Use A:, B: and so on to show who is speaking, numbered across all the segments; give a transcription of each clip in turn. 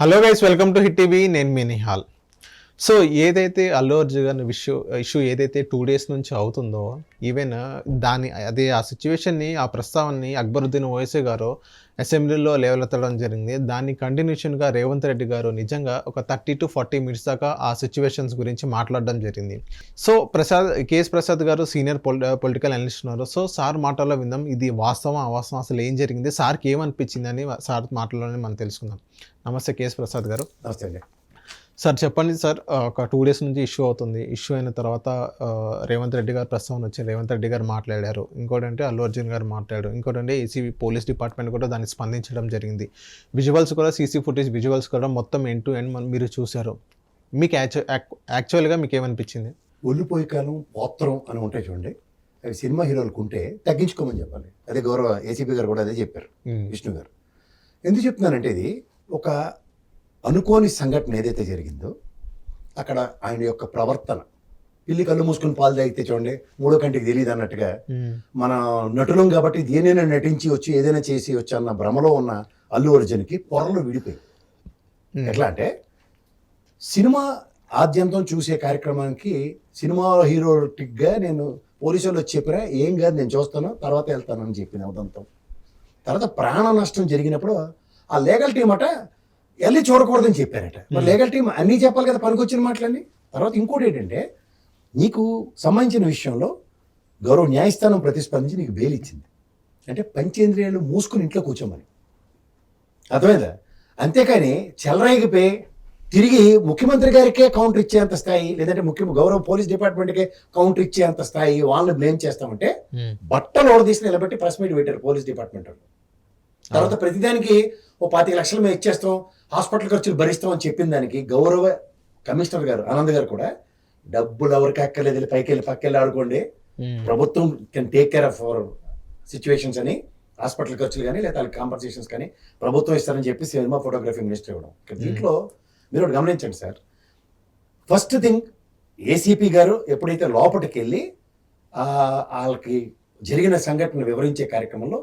A: Hello guys welcome to Hit TV. నేను మీ Nihal. So ఏదైతే అల్లు అర్జున్ ఇష్యూ ఇష్యూ ఏదైతే టూ డేస్ నుంచి అవుతుందో ఈవెన్ దాని అదే ఆ సిచ్యువేషన్ని ఆ ప్రస్తావనని అక్బరుద్దీన్ ఓవైసీ గారు అసెంబ్లీలో లేవలెత్తడం జరిగింది. దాన్ని కంటిన్యూషన్గా రేవంత్ రెడ్డి గారు నిజంగా ఒక థర్టీ టు ఫార్టీ మినిట్స్ దాకా ఆ సిచ్యువేషన్స్ గురించి మాట్లాడడం జరిగింది. సో ప్రసాద్ కేఎస్ ప్రసాద్ గారు సీనియర్ పొలిటికల్ అనలిస్ట్ ఉన్నారు. సో సార్ మాటల్లో విందాం ఇది వాస్తవం అవాస్తవం అసలు ఏం జరిగింది సార్కి ఏమనిపించింది అని సార్ మాటల్లోనే మనం తెలుసుకుందాం. నమస్తే కేఎస్ ప్రసాద్ గారు.
B: నమస్తే
A: సార్ చెప్పండి సార్. ఒక టూ డేస్ నుంచి ఇష్యూ అవుతుంది. ఇష్యూ అయిన తర్వాత రేవంత్ రెడ్డి గారు ప్రస్తావన వచ్చి రేవంత్ రెడ్డి గారు మాట్లాడారు. ఇంకోటి అంటే అల్లు అర్జున్ గారు మాట్లాడారు. ఇంకోటి అంటే ఏసీబీ పోలీస్ డిపార్ట్మెంట్ కూడా దాన్ని స్పందించడం జరిగింది. విజువల్స్ కూడా సీసీ ఫుటేజ్ విజువల్స్ కూడా మొత్తం ఎండ్ టు ఎండ్ మీరు చూశారు. మీకు యాక్చు యాక్చువల్గా మీకు ఏమనిపించింది?
B: ఒళ్ళిపోయి కాలం పోత్రం అని ఉంటాయి చూడండి. అవి సినిమా హీరోలకు ఉంటే తగ్గించుకోమని చెప్పాలి. అదే గౌరవ ఏసీపీ గారు కూడా అదే చెప్పారు. విష్ణు గారు. ఎందుకు చెప్తున్నానంటే ఇది ఒక అనుకోని సంఘటన ఏదైతే జరిగిందో అక్కడ ఆయన యొక్క ప్రవర్తన పిల్లి కళ్ళు మూసుకుని పాలు తాగితే చూడండి మూడో కంటికి తెలియదు అన్నట్టుగా. మన నటులం కాబట్టి దేనైనా నటించి వచ్చి ఏదైనా చేసి వచ్చి అన్న భ్రమలో ఉన్న అల్లు అర్జున్కి పొరలు విడిపోయి. ఎట్లా అంటే సినిమా ఆద్యంతం చూసే కార్యక్రమానికి సినిమా హీరోటిక్గా నేను పోలీసు వాళ్ళు వచ్చి చెప్పినా ఏం కాదు నేను చూస్తాను తర్వాత వెళ్తాను అని చెప్పిన ఉదంతం తర్వాత ప్రాణ నష్టం జరిగినప్పుడు ఆ లీగల్ టీం అట వెళ్ళి చూడకూడదని చెప్పారట. మరి లీగల్ టీం అన్నీ చెప్పాలి కదా పనికొచ్చిన మాటలన్నీ? తర్వాత ఇంకోటి ఏంటంటే నీకు సంబంధించిన విషయంలో గౌరవ న్యాయస్థానం ప్రతిస్పందించి నీకు బెయిల్ ఇచ్చింది. అంటే పంచేంద్రియాలు మూసుకుని ఇంట్లో కూర్చోమని. అర్థమైందా? అంతేకాని చెలరేగిపోయి తిరిగి ముఖ్యమంత్రి గారికే కౌంటర్ ఇచ్చేంత స్థాయి లేదంటే ముఖ్య గౌరవ పోలీస్ డిపార్ట్మెంట్కే కౌంటర్ ఇచ్చేంత స్థాయి వాళ్ళని బ్లేమ్ చేస్తామంటే
A: మ్మ్.
B: బట్టలు ఓడదీసి నిలబెట్టి ప్రెస్ మీట్ పెట్టారు పోలీస్ డిపార్ట్మెంట్ వాళ్ళు. తర్వాత ప్రతిదానికి ఓ పాతిక లక్షలు మేము ఇచ్చేస్తాం హాస్పిటల్ ఖర్చులు భరిస్తాం అని చెప్పిన దానికి గౌరవ కమిషనర్ గారు ఆనంద్ గారు కూడా డబ్బులు ఎవరికి అక్కర్లేదు పైకి వెళ్ళి పక్కకి వెళ్ళి ఆడుకోండి. ప్రభుత్వం can take care of our situations అని హాస్పిటల్ ఖర్చులు కానీ లేదా కాంపన్సేషన్స్ కానీ ప్రభుత్వం ఇస్తారని చెప్పి సినిమా ఫోటోగ్రఫీ మినిస్టర్ ఇవ్వడం దీంట్లో మీరు గమనించండి సార్ ఫస్ట్ థింగ్ ఏసీపీ గారు ఎప్పుడైతే లోపలికి వెళ్ళి వాళ్ళకి జరిగిన సంఘటన వివరించే కార్యక్రమంలో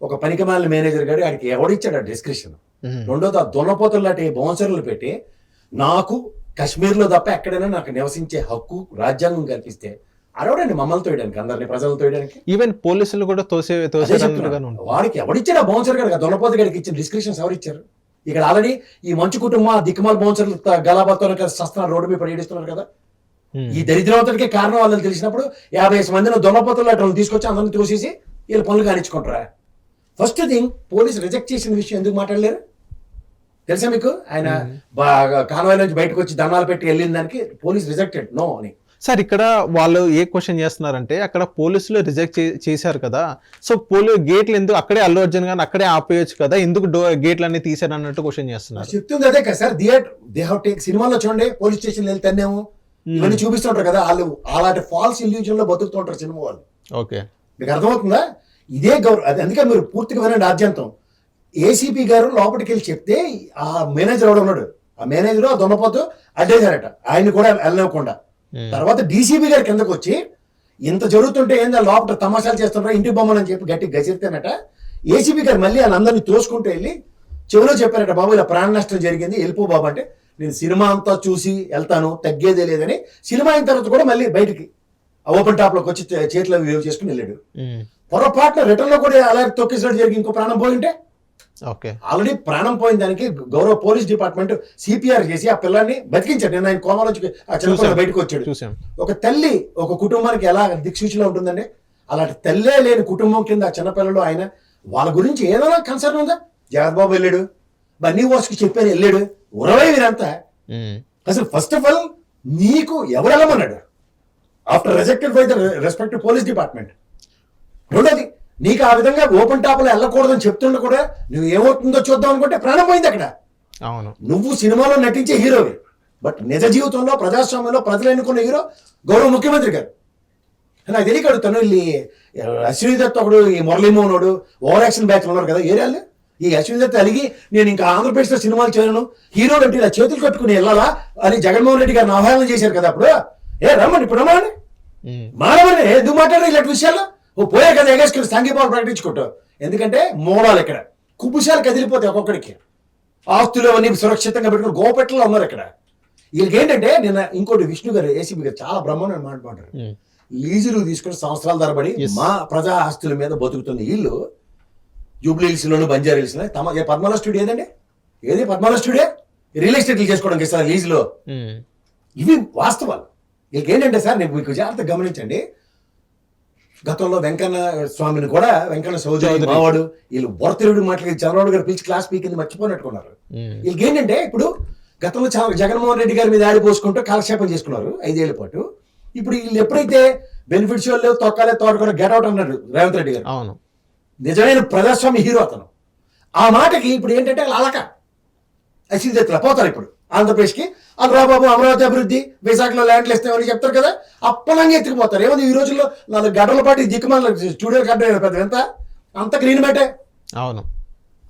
B: ఒక పనికిమాలిన మేనేజర్ గారు ఆయనకి ఎవడిచ్చాడు ఆ డిస్క్రిప్షన్. రెండోది ఆ దున్నపోతులు లాంటి బౌన్సర్లు పెట్టి నాకు కాశ్మీర్లో తప్ప ఎక్కడైనా నాకు నివసించే హక్కు రాజ్యాంగం కల్పిస్తే అడవడండి మమ్మల్ని తోయడానికి అందరిని ప్రజలు తోయడానికి.
A: ఈవెన్ పోలీసులు కూడా తోసే. ఉంటుంది.
B: వాడికి ఎవడిచ్చాడు ఆ బౌన్సర్ గారికి ఆ దున్నపోతు గారికి ఇచ్చిన డిస్క్రిప్షన్స్ ఎవరిచ్చారు? ఇక్కడ ఆల్రెడీ ఈ మంచు కుటుంబం దిక్కుమాల బౌన్సర్లు గలాబాతో సస్తున్నారు రోడ్డు మీద పడి ఏడుస్తున్నారు కదా. ఈ దరిద్రవంతుడికి కారణం వాళ్ళని తెలిసినప్పుడు యాభై మందిని దొన్నపోతులు అట్లా తీసుకొచ్చి అందరిని తోసేసి వీళ్ళు పనులు కానిచ్చుకుంటారా? ఫస్ట్ థింగ్ పోలీస్ రిజెక్ట్ చేసిన విషయం ఎందుకు మాట్లాడలేరు? తెలుసా మీకు? ఆయన బాగా కాన్వాయ్ నుంచి బయటకు వచ్చి దండాలు పెట్టి వెళ్ళిన దానికి పోలీస్ రిజెక్టెడ్ నో అని.
A: సార్ ఇక్కడ వాళ్ళు ఏ క్వశ్చన్ చేస్తున్నారంటే అక్కడ పోలీసులు రిజెక్ట్ చేశారు కదా. సో పోలీ గేట్లు ఎందుకు అక్కడే అల్లు అర్జున్ గారిని అక్కడే ఆపేయచ్చు కదా ఎందుకు గేట్లు అన్ని తీశారు అన్నట్టు క్వశ్చన్ చేస్తున్నారు.
B: చెప్తుంది అదే కదా sir theatre they have take సినిమాలో చూడండి పోలీస్ స్టేషన్ వెళ్తేనేమో ఇవన్నీ చూపిస్తుంటారు కదా వాళ్ళు అలాంటి ఫాల్స్ ఇల్యూజన్లో బతుకుతుంటారు సినిమా వాళ్ళు.
A: ఓకే.
B: మీకు అర్థమవుతుందా? ఇదే గౌరవ అది అందుకే మీరు పూర్తిగా వినండి ఆద్యంతం. ఏసీపీ గారు లోపలికి వెళ్ళి చెప్తే ఆ మేనేజర్ ఎవడు ఉన్నాడు. ఆ మేనేజర్ ఆ దొన్నపోతూ అడ్డేశారట. ఆయన కూడా వెళ్ళనివ్వకుండా. తర్వాత డీసీపీ గారి కిందకు వచ్చి ఇంత జరుగుతుంటే ఏందా లోపల తమాషాలు చేస్తుంటారు ఇంటి బొమ్మలు అని చెప్పి గట్టి గసిరితేనట. ఏసీబీ గారు మళ్ళీ వాళ్ళందరినీ తోసుకుంటూ వెళ్ళి చెవిలో చెప్పారట బాబు ఇలా ప్రాణ నష్టం జరిగింది. వెళ్ళిపో బాబు అంటే నేను సినిమా అంతా చూసి వెళ్తాను తగ్గేదే లేదని. సినిమా అయిన తర్వాత కూడా మళ్ళీ బయటికి ఆ ఓపెన్ టాప్లోకి వచ్చి చేతిలో వేవ్ చేసుకుని వెళ్ళాడు. పొరపాటున రిటర్న్లో కూడా అలా తొక్కిసినట్టు జరిగి ఇంకో ప్రాణం పోయింటే? ఆల్రెడీ ప్రాణం పోయిన దానికి గౌరవ పోలీస్ డిపార్ట్మెంట్ సిపిఆర్ చేసి ఆ పిల్లాన్ని బతికించాడు. నేను ఆయన కోమలోంచి ఆ చిన్నపిల్ల. బయటకు వచ్చాడు. ఒక తల్లి ఒక కుటుంబానికి ఎలా దిక్సూచిలో ఉంటుందండి? అలాంటి తల్లే లేని కుటుంబం కింద ఆ చిన్నపిల్లలు ఆయన వాళ్ళ గురించి ఏదైనా కన్సర్న్ ఉందా? జగద్బాబు వెళ్ళాడు. బన్నీ వాస్కి చెప్పాను వెళ్ళాడు. ఉరవై వీరంతా. అసలు ఫస్ట్ ఆఫ్ ఆల్ నీకు ఎవరు వెళ్ళమన్నాడు? After rejected by the respect police department రెండోది నీకు ఆ విధంగా ఓపెన్ టాప్లో వెళ్ళకూడదని చెప్తుండే కూడా నువ్వు ఏమవుతుందో చూద్దాం అనుకుంటే ప్రాణం పోయింది అక్కడ.
A: అవును.
B: నువ్వు సినిమాలో నటించే హీరోవి. బట్ నిజ జీవితంలో ప్రజాస్వామ్యంలో ప్రజలు ఎన్నుకున్న హీరో గౌరవ ముఖ్యమంత్రి గారు. నాకు తెలియక అడుగుతాను వీళ్ళు అశ్విని దత్ ఒకడు ఈ మురళీమోహన్ ఒకడు ఓవర్ యాక్షన్ బ్యాచ్ ఉన్నారు కదా ఏరియాలు ఈ అశ్విని దత్ అలిగి నేను ఇంకా ఆంధ్రప్రదేశ్లో సినిమాలు చేయను. హీరో అంటే ఇలా చేతులు కట్టుకుని వెళ్ళాలా అని జగన్మోహన్ రెడ్డి గారిని ఆహ్వానం చేశారు కదా అప్పుడు? ఏ రమ్మని ఇప్పుడు రమ్మని.
A: మ్మ్.
B: మానవని ఎందుకు మాట్లాడారు ఇలాంటి విషయాలు ఓ పోయే కదా ఎగేసుకుని సంఘీభావం ప్రకటించుకుంటావు. ఎందుకంటే మూలాలు ఇక్కడ. కుబుషాలు కదిలిపోతాయి ఒక్కొక్కడికి. ఆస్తులు అవన్నీ సురక్షితంగా పెట్టుకుని గోపెట్టలో ఉన్నారు ఇక్కడ. వీళ్ళకి ఏంటంటే నిన్న ఇంకోటి విష్ణు గారు ఏసీబీ గారు చాలా బ్రహ్మాండమైన మాట మాట్లాడారు లీజులు తీసుకుని సంవత్సరాల
A: Yes.
B: మా ప్రజా ఆస్తుల మీద బతుకుతున్న వీళ్ళు జూబ్లీ హిల్స్ లోను బంజారా హిల్స్లో తమ పద్మాల స్టూడియో ఏదండి? ఏది పద్మాల స్టూడియో? రియల్ ఎస్టేట్లు చేసుకోవడానికి ఇస్తారు లీజులో? ఇవి వాస్తవాలు. వీళ్ళకి ఏంటంటే సార్ నేను మీకు జాగ్రత్తగా గమనించండి. గతంలో వెంకన్న స్వామిని కూడా వెంకన్న చౌదరి. మావాడు వీళ్ళు బొరతిరుడు మాటలకి చంద్రబాబు గారు పిలిచి క్లాస్ పీకింది మర్చిపోయినట్టుకున్నారు వీళ్ళకి ఏంటంటే ఇప్పుడు గతంలో చాలా జగన్మోహన్ రెడ్డి గారి మీద ఆడి పోసుకుంటూ కాలక్షేపం చేసుకున్నారు ఐదేళ్ళ పాటు. ఇప్పుడు వీళ్ళు ఎప్పుడైతే బెనిఫిట్స్ వాళ్ళు తొక్కాలే తోటకూర గెట్ అవుట్ అన్నాడు రేవంత్ రెడ్డి గారు.
A: అవును.
B: నిజమైన ప్రజాస్వామ్య హీరో అతను. ఆ మాటకి ఇప్పుడు ఏంటంటే అలక. అసిద్ధెత్తుల పోతారు ఇప్పుడు. ఆంధ్రప్రదేశ్కి. అమరాబాబు అమరావతి అభివృద్ధి విశాఖలో ల్యాండ్లు ఇస్తామని చెప్తారు కదా అప్పలంగా ఎత్తుకుపోతారు. ఏముంది ఈ రోజుల్లో నాలుగు గంటల పాటు దిక్కుమాల స్టూడియో కట్టారు పెద్ద ఎంత? అంత గ్రీన్ మ్యాటే
A: అవును.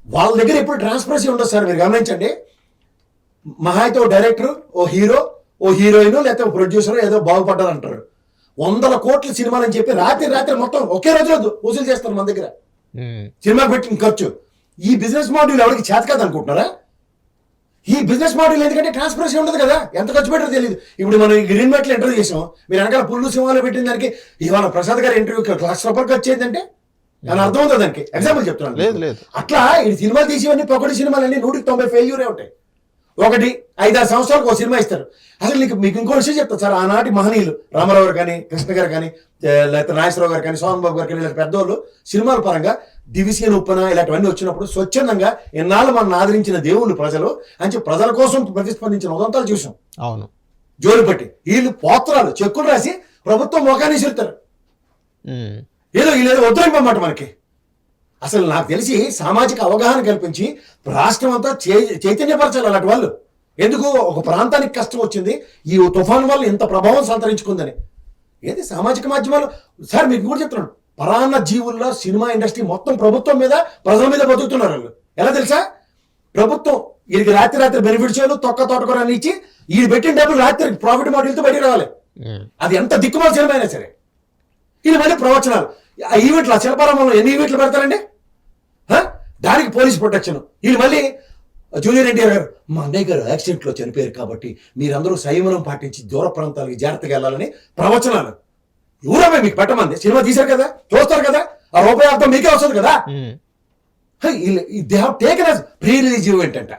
B: వాళ్ళ దగ్గర ఎప్పుడు ట్రాన్స్పరెన్సీ ఉండదు సార్ మీరు గమనించండి. మహా అయితే ఓ డైరెక్టర్ ఓ హీరో ఓ హీరోయిన్ లేకపోతే ఓ ప్రొడ్యూసర్ ఏదో బాగుపడ్డారు అంటారు. వందల కోట్ల సినిమాలు అని చెప్పి రాత్రి రాత్రి మొత్తం ఒకే రోజులో వసూలు చేస్తారు మన దగ్గర.
A: ఉమ్,
B: సినిమాకి పెట్టిన ఖర్చు. ఈ బిజినెస్ మోడల్ ఎవరికి చేత కాదు అనుకుంటున్నారా? ఈ బిజినెస్ మోడల్ ఎందుకంటే ట్రాన్స్పరెన్సీ ఉండదు కదా? ఎంత ఖర్చు పెట్టారో తెలియదు ఇప్పుడు మనం ఈ గ్రీన్ మెట్లు ఇంటర్వ్యూ చేసాం. మీరు వెనకాల పుల్లు సింహాలు పెట్టిన దానికి ఇవాళ ప్రసాద్ గారి ఇంటర్వ్యూకి లక్ష రూపాయలు ఖర్చు అయిందంటే అని అర్థం అవుతుంది దానికి? ఎగ్జాంపుల్ చెప్తున్నాను
A: లేదు, లేదు.
B: అట్లా ఈ సినిమాలు తీసేవన్నీ పొగటి సినిమాలన్నీ నూటికి తొంభై ఫెయిల్యూరే ఉంటాయి. ఒకటి ఐదారు సంవత్సరాలకు ఒక సినిమా ఇస్తారు. అసలు నీకు మీకు ఇంకో విషయం చెప్తాను సార్ ఆనాటి మహనీయులు రామారావు గారు కానీ కృష్ణ గారు కానీ లేకపోతే నాగేశ్వరరావు గారు కానీ సోమన్ బాబు గారు కానీ ఇలా పెద్దోళ్ళు సినిమాల పరంగా డివిజన్ ఉప్పన ఇలాంటివన్నీ వచ్చినప్పుడు స్వచ్ఛందంగా ఎన్నాళ్ళు మనం ఆదరించిన దేవుళ్ళు ప్రజలు అని చెప్పి ప్రజల కోసం ప్రతిస్పందించిన ఉదంతాలు చూసాం
A: అవును.
B: జోలు పట్టి వీళ్ళు పోత్రాలు చెక్కులు రాసి ప్రభుత్వం మొఖాన్ని
A: ఉమ్,
B: ఏదో వీళ్ళు వద్దరిపోమాట మనకి. అసలు నాకు తెలిసి సామాజిక అవగాహన కల్పించి రాష్ట్రం అంతా చే- చైతన్యపరచాలి అలాంటి వాళ్ళు. ఎందుకు? ఒక ప్రాంతానికి కష్టం వచ్చింది. ఈ తుఫాన్ వల్ల ఇంత ప్రభావం సంతరించుకుందని. ఏది సామాజిక మాధ్యమాలు? సార్ మీకు కూడా చెప్తున్నాను. పరాన్న జీవుల్లో సినిమా ఇండస్ట్రీ మొత్తం ప్రభుత్వం మీద ప్రజల మీద బతుకుతున్నారు వాళ్ళు. ఎలా తెలుసా? ప్రభుత్వం వీరికి రాత్రి రాత్రి బెనిఫిట్స్ తొక్క తోటకూరని ఇచ్చి ఈ పెట్టిన డబ్బులు రాత్రి ప్రాఫిట్ మోడల్తో బయటికి రావాలి. అది ఎంత దిక్కుమాల సినిమా అయినా సరే. ఇది మళ్ళీ ప్రవచనాలు. ఈవెంట్లు ఆ శిల్పారామంలో ఎన్ని ఈవెంట్లు పెడతారండి? దానికి పోలీస్ ప్రొటెక్షన్. వీళ్ళు మళ్ళీ జూనియర్ ఎన్టీఆర్ గారు మా అన్నయ్య గారు యాక్సిడెంట్లో చనిపోయారు కాబట్టి మీరందరూ సంయమనం పాటించి దూర ప్రాంతాలకు జాగ్రత్తగా వెళ్ళాలని ప్రవచనాలు. ఎవరమే మీకు పెట్టమంది? సినిమా తీశారు కదా? చూస్తారు కదా? ఆ రూపాయి అర్థం మీకే వస్తుంది కదా? They have taken us pre release event అంట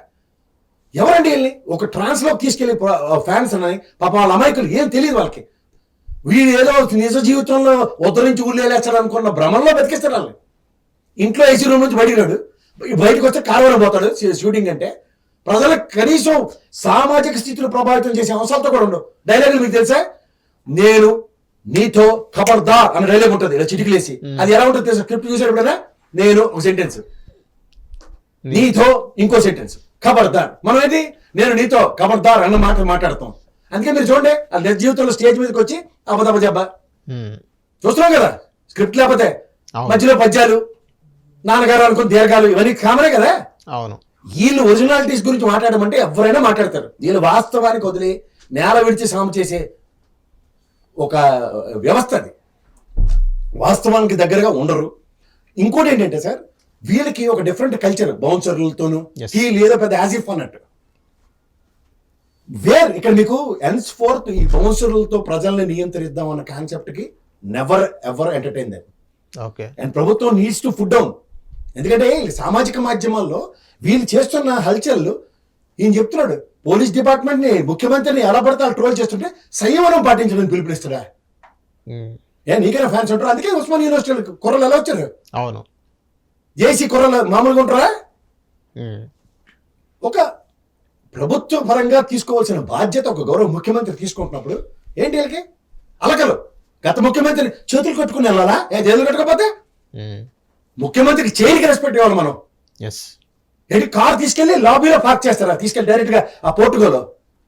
B: ఎవరండి వీళ్ళని? ఒక ట్రాన్స్లోకి తీసుకెళ్ళి ఫ్యాన్స్ అని పాప వాళ్ళ అమాయకులు ఏం తెలియదు వాళ్ళకి. వీడు ఏదో నిజ జీవితంలో ఉద్ధరించి ఊళ్ళేలేస్తాడు అనుకున్న భ్రమంలో బతికిస్తారు వాళ్ళని. ఇంట్లో ఏసీ రూమ్ నుంచి బయటికి రాడు. బయటకు వస్తే కాలువలో పోతాడు. షూటింగ్ అంటే ప్రజలకు కనీసం సామాజిక స్థితిలో ప్రభావితం చేసే అంశాలతో కూడా ఉండవు. డైలాగులు మీకు తెలుసా? నేను నీతో ఖబర్దార్ అనే డైలాగ్ ఉంటుంది. ఇలా చిటికలేసి అది ఎలా ఉంటుంది తెలుసా? స్క్రిప్ట్ చూసేటప్పుడైనా నేను ఒక సెంటెన్స్ నీతో ఇంకో సెంటెన్స్ ఖబర్దార్ మనం ఏంటి నేను నీతో ఖబర్దార్ అన్న మాట మాట్లాడతాం. అందుకే మీరు చూడండి ఆ నిజ జీవితంలో స్టేజ్ మీదకి వచ్చి అబద్ధ జబ్బా. చూస్తున్నాం కదా? స్క్రిప్ట్ లేకపోతే. మధ్యలో పద్యాలు నాన్నగారు అనుకుని దీర్ఘాలు ఇవన్నీ కామనే కదా?
A: అవును.
B: వీళ్ళు ఒరిజినాలిటీస్ గురించి మాట్లాడమంటే ఎవరైనా మాట్లాడతారు. వీళ్ళు వాస్తవానికి వదిలి నేల విడిచి సాము చేసే ఒక వ్యవస్థ అది. వాస్తవానికి దగ్గరగా ఉండరు. ఇంకోటి ఏంటంటే సార్ వీళ్ళకి ఒక డిఫరెంట్ కల్చర్ బౌన్సర్లతోనూ. ఈ లేదా పెద్ద యాజిఫ్ అన్నట్టు. వేర్ ఇక్కడ మీకు ఎన్స్ ఫోర్త్ ఈ బౌన్సర్లతో ప్రజల్ని నియంత్రిద్దాం అన్న కాన్సెప్ట్కి never ever entertain them
A: okay
B: and ప్రభుత్వం నీడ్స్ టు ఫుడ్ డౌన్ ఎందుకంటే ఈ సామాజిక మాధ్యమాల్లో వీళ్ళు చేస్తున్న హల్చల్లు ఈయన చెప్తున్నాడు పోలీస్ డిపార్ట్మెంట్ని ముఖ్యమంత్రిని ఎలా పడితే అలా ట్రోల్ చేస్తుంటే సంయమనం పాటించమని పిలుపునిస్తాడా?
A: ఉమ్,
B: ఏ నీకైనా ఫ్యాన్స్ ఉంటారు? అందుకే ఉస్మాన్ యూనివర్సిటీ కుర్రలు ఎలా వచ్చారు?
A: అవును.
B: జేసీ కుర్రలు మామూలుగా ఉంటారా? ఒక ప్రభుత్వ పరంగా తీసుకోవాల్సిన బాధ్యత ఒక గౌరవ ముఖ్యమంత్రి తీసుకుంటున్నప్పుడు ఏంటి వీళ్ళకి? అలకలు. గత ముఖ్యమంత్రిని చేతులు కట్టుకుని వెళ్ళాలా? ఏ చేతులు కట్టుకోకపోతే ముఖ్యమంత్రికి చేయడానికి రెస్పెక్ట్ ఇవ్వాలి మనం.
A: ఎస్
B: ఏంటి కార్ తీసుకెళ్ళి లాబీలో పార్క్ చేస్తారా? తీసుకెళ్ళి డైరెక్ట్గా ఆ పోర్టుగోలో?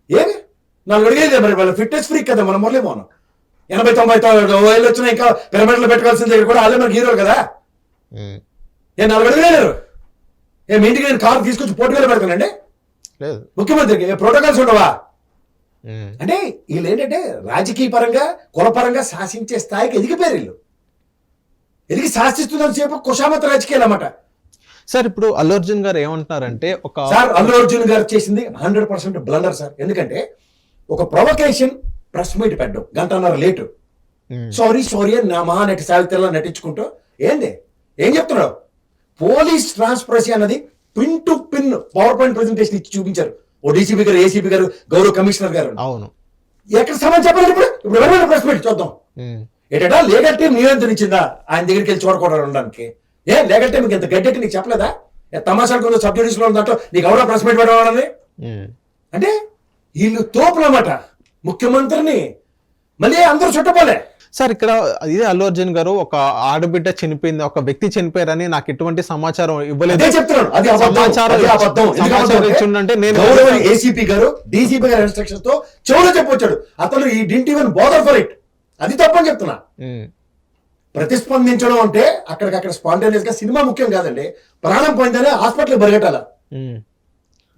B: ఏమి? నాలుగు అడిగేది మరి వాళ్ళ ఫిట్నెస్ ఫ్రీక్ కదా మనం మురళీ మోహన్. ఎనభై తొంభై ఏళ్ళు వచ్చినా ఇంకా పిరమిడ్లో పెట్టుకోవాల్సిన దగ్గర కూడా వాళ్ళే మనకి హీరోలు కదా.
A: ఉమ్,
B: ఏ నాలుగు అడగలేరు ఏ మీ ఇంటికి నేను కార్ తీసుకొచ్చి పోర్టుగోలో పెడతానండి? ముఖ్యమంత్రికి ఏ ప్రోటోకాల్స్ ఉండవా?
A: ఉమ్,
B: అంటే వీళ్ళు ఏంటంటే రాజకీయ పరంగా కులపరంగా శాసించే స్థాయికి ఎదిగిపోయారు వీళ్ళు. ఎదిగి శాసిస్తున్నంత సేపు కుషామత రాజకీయాలు అన్నమాట.
A: సార్ ఇప్పుడు అల్లు అర్జున్ గారు ఏమంటున్నారంటే ఒక
B: సార్ అల్లు అర్జున్ గారు చేసింది హండ్రెడ్ పర్సెంట్ బ్లండర్ సార్. ఎందుకంటే ఒక ప్రొవకేషన్ ప్రెస్ మీట్ పెట్టడం గంటన్నర లేటు. సారీ సారీ అని నా మహానటి సావిత్రిలా నటించుకుంటూ ఏంది? ఏం చెప్తున్నావు? పోలీస్ ట్రాన్స్పరసీ అన్నది pin to pin power point presentation ఇచ్చి చూపించారు. ఓ డీసీపీ గారు ఏసీపీ గారు గౌరవ కమిషనర్ గారు.
A: అవును.
B: ఎక్కడ సమాధానం చెప్పాలి ఇప్పుడు? ఇప్పుడు ఎవరైనా ప్రెస్ మీట్ చూద్దాం? ఏంటంటే లీగల్ టీం నియంత్రించిందా ఆయన దగ్గరికి వెళ్ళి చూడకూడదు ఉండడానికి. ఏ లీగల్ టీం ఇంత గడ్డెట్టి నీకు చెప్పలేదా? ఏ తమాషాలు కొంచెం సబ్ జుడిషియల్ ఉందంటో నీకు ఎవరో ప్రెస్ మీట్ పెట్టవాలని అంటే వీళ్ళు తోపులన్నమాట. ముఖ్యమంత్రిని మళ్ళీ అందరూ చుట్టపోలే.
A: సార్ ఇక్కడ ఇదే అల్లు అర్జున్ గారు ఒక ఆడబిడ్డ చనిపోయింది ఒక వ్యక్తి చనిపోయారని నాకు ఎటువంటి సమాచారం ఇవ్వలేదు.
B: చెప్తున్నాను. ఏసీపీ గారు డీసీపీ గారి ఇన్స్ట్రక్షన్స్తో చెవులో చెప్పొచ్చాడు. అతను ఈ didn't even bother for it అది తప్పని చెప్తున్నా. ప్రతిస్పందించడం అంటే అక్కడికక్కడ స్పాంటేనియస్గా సినిమా ముఖ్యం కాదండి. ప్రాణం పోయిందనే హాస్పిటల్ పరిగెట్టాల.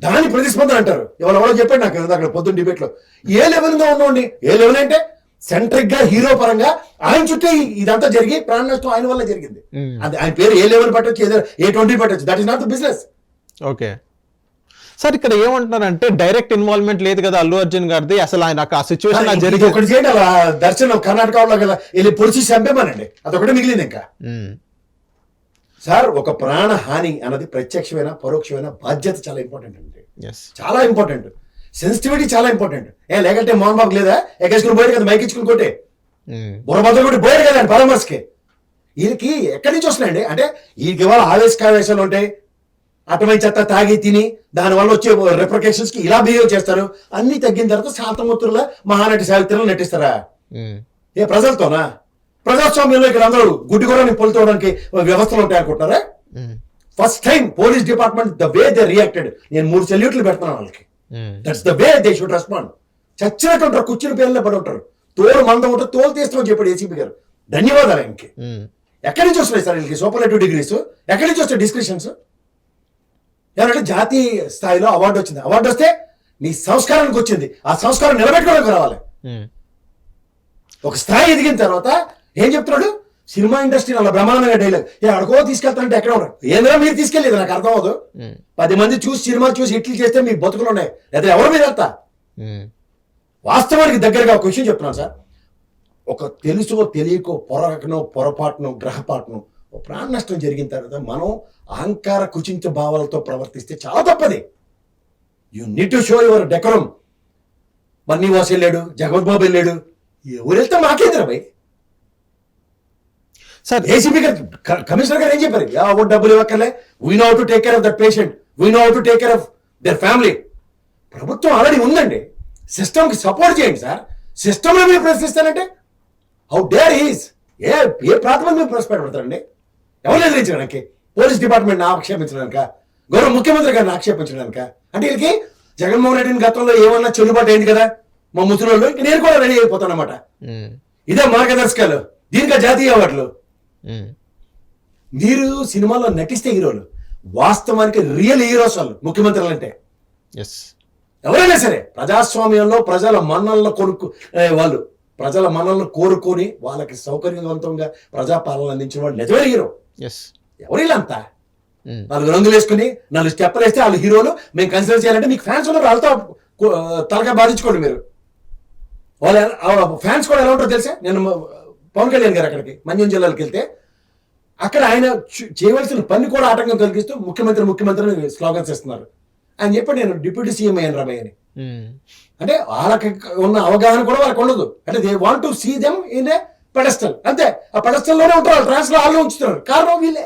B: దాని ప్రతిస్పందన అంటారు. ఇవాళ ఎవరో చెప్పాడు నాకు అక్కడ పొద్దున్న డిబేట్లో. ఏ లెవెల్గా ఉండండి ఏ లెవెల్ అంటే సెంట్రిక్గా హీరో పరంగా ఆయన చుట్టూ ఇదంతా జరిగి ప్రాణ నష్టం ఆయన వల్ల జరిగింది. అది ఆయన పేరు ఏ లెవెల్ పెట్టొచ్చు ఏ ట్వంటీ పెట్టొచ్చు. That is not the business
A: okay. Sir ఇక్కడ ఏమంటున్నారంటే డైరెక్ట్ ఇన్వాల్వ్మెంట్ లేదు కదా అల్లు అర్జున్ గారిది. అసలు ఆయన ఆ సిచ్యువేషన్ జరిగింది
B: ఒకటి చేయండి అలా దర్శనం కర్ణాటకలో కదా వెళ్ళి పొడిచి చంపేమనండి. అదొకటి మిగిలింది ఇంకా. సార్ ఒక ప్రాణ హాని అన్నది ప్రత్యక్షమైన పరోక్షమైన బాధ్యత చాలా ఇంపార్టెంట్ అండి. చాలా ఇంపార్టెంట్ సెన్సిటివిటీ చాలా ఇంపార్టెంట్ ఏ లేకంటే మోహన్ బాబు లేదా? ఎగేసుకుని పోయాడు కదా మైక్ ఇచ్చుకుని కొట్టే. బుర్రబద్దలు కూడా పోయాడు కదా పరామర్శకి. వీళ్ళకి ఎక్కడి నుంచి వస్తున్నాయండి? అంటే వీళ్ళకి ఇవాళ ఆవేశకావేశాలు ఉంటాయి అటవై చెత్త తాగి తిని దానివల్ల వచ్చే రిప్రికేషన్స్కి ఇలా బిహేవ్ చేస్తారు. అన్ని తగ్గిన తర్వాత శాంతమూర్తుల మహానటి సావిత్రులు నటిస్తారా? ఏ ప్రజలతోనా? ప్రజాస్వామ్యంలో ఇక్కడ అందరూ గుడ్డి కూడా పొలుతోవడానికి వ్యవస్థలు ఉంటాయి అనుకుంటారా first time police department the way they reacted నేను మూడు సెల్యూట్లు పెడుతున్నాను వాళ్ళకి. That's the way they should respond చచ్చినట్టు ఉంటారు కూర్చుని పేర్లే పడి ఉంటారు. తోలు మందం ఉంటే తోలు తీస్తామని చెప్పాడు ఏసీపీ గారు. ధన్యవాదాలు ఆయనకి. ఎక్కడి నుంచి వస్తున్నాయి సార్ వీళ్ళకి సూపర్లేటివ్ డిగ్రీస్ ఎక్కడి నుంచి వస్తాయి డిస్క్రిప్షన్స్ ఏమంటే జాతీయ స్థాయిలో అవార్డు వచ్చింది. అవార్డు వస్తే నీ సంస్కారానికి వచ్చింది. ఆ సంస్కారం నిలబెట్టుకోవడానికి రావాలి. ఒక స్థాయి ఎదిగిన తర్వాత ఏం చెప్తున్నాడు? సినిమా ఇండస్ట్రీ అలా బ్రహ్మాండంగా డైలాగ్ ఏ అడుకో తీసుకెళ్తానంటే ఎక్కడ ఉన్నారు ఏంద్రా మీరు తీసుకెళ్ళేది? నాకు అర్థం అవ్వదు.
A: ఉమ్,
B: పది మంది చూసి సినిమా చూసి హిట్లు చేస్తే మీ బతుకులు ఉన్నాయి. లేదా ఎవరి మీద వెళ్తా? వాస్తవానికి దగ్గరగా ఒక విషయం చెప్తున్నాను సార్. ఒక తెలుసో తెలియకో పొరకనో పొరపాటును గ్రహపాటును ప్రాణ నష్టం జరిగిన తర్వాత మనం అహంకార కుచించ భావాలతో ప్రవర్తిస్తే చాలా తప్పది. You need to show your decorum money was వెళ్ళాడు జగవత్ బాబు వెళ్ళాడు ఎవరు వెళ్తే మాకేందిరా భయ్.
A: సార్
B: ఏసీపీ గారు కమిషనర్ గారు ఏం చెప్పారు? యా ఓ డబ్బులు ఇవ్వక్కర్లే. We know to take care of that patient we know to take care of their family ప్రభుత్వం ఆల్రెడీ ఉందండి. సిస్టమ్కి సపోర్ట్ చేయండి సార్. సిస్టంలో మీరు ప్రశ్నిస్తారంటే హౌ డేర్ ఈజ్ ఏ ఏ ప్రాంతంలో మీరు ప్రశ్నపెడతారండి ఎవరు ఎదిరించడానికి పోలీస్ డిపార్ట్మెంట్ ఆక్షేపించడానిక? గౌరవ ముఖ్యమంత్రి గారిని ఆక్షేపించడానిక? అంటే వీళ్ళకి జగన్మోహన్ రెడ్డిని గతంలో ఏమన్నా చెల్లుబాటు అయింది కదా? మా ముసలోళ్ళు ఇంక నేను కూడా రెడీ అయిపోతాను అనమాట
A: ఉమ్,
B: ఇదే మార్గదర్శకాలు. దీనికి జాతీయ అవార్డులు. మీరు సినిమాలో నటిస్తే హీరోలు. వాస్తవానికి రియల్ హీరోస్ వాళ్ళు ముఖ్యమంత్రులు అంటే ఎవరైనా సరే ప్రజాస్వామ్యంలో ప్రజల మన్నలను కొనుక్కు వాళ్ళు ప్రజల మన్నలను కోరుకొని వాళ్ళకి సౌకర్యవంతంగా ప్రజాపాలన అందించిన వాళ్ళు నిజమైన హీరో.
A: ఎస్
B: ఎవరు వీళ్ళంతా
A: ఉమ్,
B: నాలుగు రంగులు వేసుకుని నాలుగు స్టెప్పులు వేస్తే వాళ్ళు హీరోలు. మేము కన్సిడర్ చేయాలంటే మీకు ఫ్యాన్స్ ఉన్నారు వాళ్ళతో తలగా బాధించుకోండి మీరు. వాళ్ళ ఫ్యాన్స్ కూడా ఎలా ఉంటారో తెలుసా? నేను పవన్ కళ్యాణ్ గారు అక్కడికి మన్యం జిల్లాలకు వెళ్తే అక్కడ ఆయన చేయవలసిన పని కూడా ఆటంకం కలిగిస్తూ ముఖ్యమంత్రి ముఖ్యమంత్రి స్లోగన్స్ ఇస్తున్నారు ఆయన చెప్పాడు నేను డిప్యూటీ సీఎం అయ్యాను రమయ్య అని
A: ఉమ్,
B: అంటే వాళ్ళకి ఉన్న అవగాహన కూడా వాళ్ళకి ఉండదు. అంటే they want to see them in a pedestal అంతే. ఆ పెడస్టల్లోనే ఉంటారు వాళ్ళు ట్రాన్స్లో వాళ్ళు ఉంచుతున్నారు. కారణం వీళ్ళే.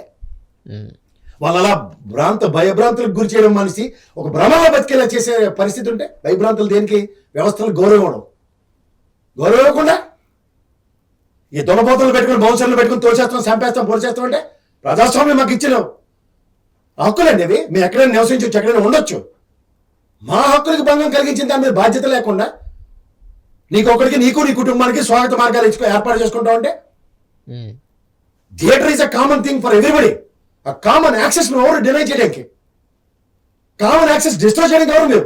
A: వాళ్ళ
B: వాళ్ళు అలా భ్రాంత భయభ్రాంతులకు గురి చేయడం మనిషి ఒక భ్రమలో బతికేలా చేసే పరిస్థితి ఉంటే భయభ్రాంతులు దేనికి? వ్యవస్థలు గౌరవం ఇవ్వడం గౌరవం ఇవ్వకుండా ఈ దొంగపోతలు పెట్టుకుని బౌన్సర్లు పెట్టుకుని తోచేస్తాం చంపేస్తాం పొడిచేస్తాం అంటే ప్రజాస్వామ్యం మాకు ఇచ్చిన. హక్కులండి అవి. మేము ఎక్కడైనా నివసించవచ్చు ఎక్కడైనా ఉండొచ్చు. మా హక్కులకు భంగం కలిగించిన దాని మీద బాధ్యత లేకుండా నీకు ఒకరికి నీకు నీ కుటుంబానికి స్వాగత మార్గాలు ఇచ్చుకో ఏర్పాటు చేసుకుంటావు అంటే?
A: ఉమ్,
B: theatre is a common thing for everybody ఆ కామన్ యాక్సెస్ ఎవరు డినై చేయడానికి? కామన్ యాక్సెస్ డిస్ట్రాయ్ చేయడానికి ఎవరు మీరు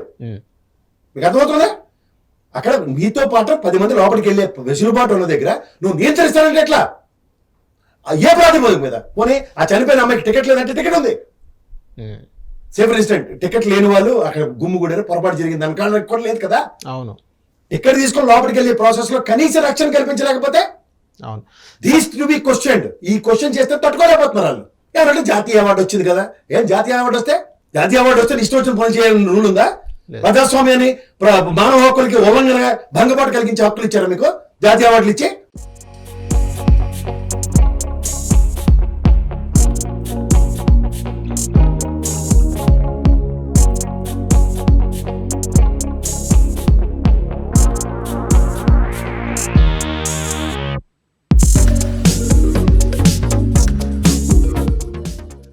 B: మీకు అర్థమవుతుందా? అక్కడ మీతో పాటు పది మంది లోపలికి వెళ్ళే వెసులుబాటు ఉన్న దగ్గర నువ్వు నియంత్రిస్తానంటే ఎట్లా? ఏ ప్రాతిపదిక మీద? పోనీ ఆ చనిపోయిన అమ్మాయికి టికెట్ లేదంటే టికెట్ ఉంది.
A: Um,
B: say for instance ticket లేని వాళ్ళు అక్కడ గుమ్ము కూడా పొరపాటు జరిగింది దానికాడ కూడా లేదు కదా?
A: అవును.
B: టికెట్ తీసుకొని లోపలికి వెళ్ళే ప్రాసెస్లో కనీస రక్షణ కల్పించలేకపోతే?
A: అవును.
B: దీస్ టు బి క్వశ్చన్ ఈ క్వశ్చన్ చేస్తే తట్టుకోలేకపోతున్నారు వాళ్ళు. ఎవరంటే జాతీయ అవార్డు వచ్చింది కదా? ఏం జాతీయ అవార్డు వస్తే? జాతీయ అవార్డు వస్తే ఇష్టం వచ్చిన పని చేయాలని రూల్ ఉందా. ప్రజాస్వామ్యాన్ని ప్ర- మానవ హక్కులకి ఉల్లంఘన భంగపాటు కలిగించే హక్కులు ఇచ్చారా మీకు? జాతీయ అవార్డులు ఇచ్చి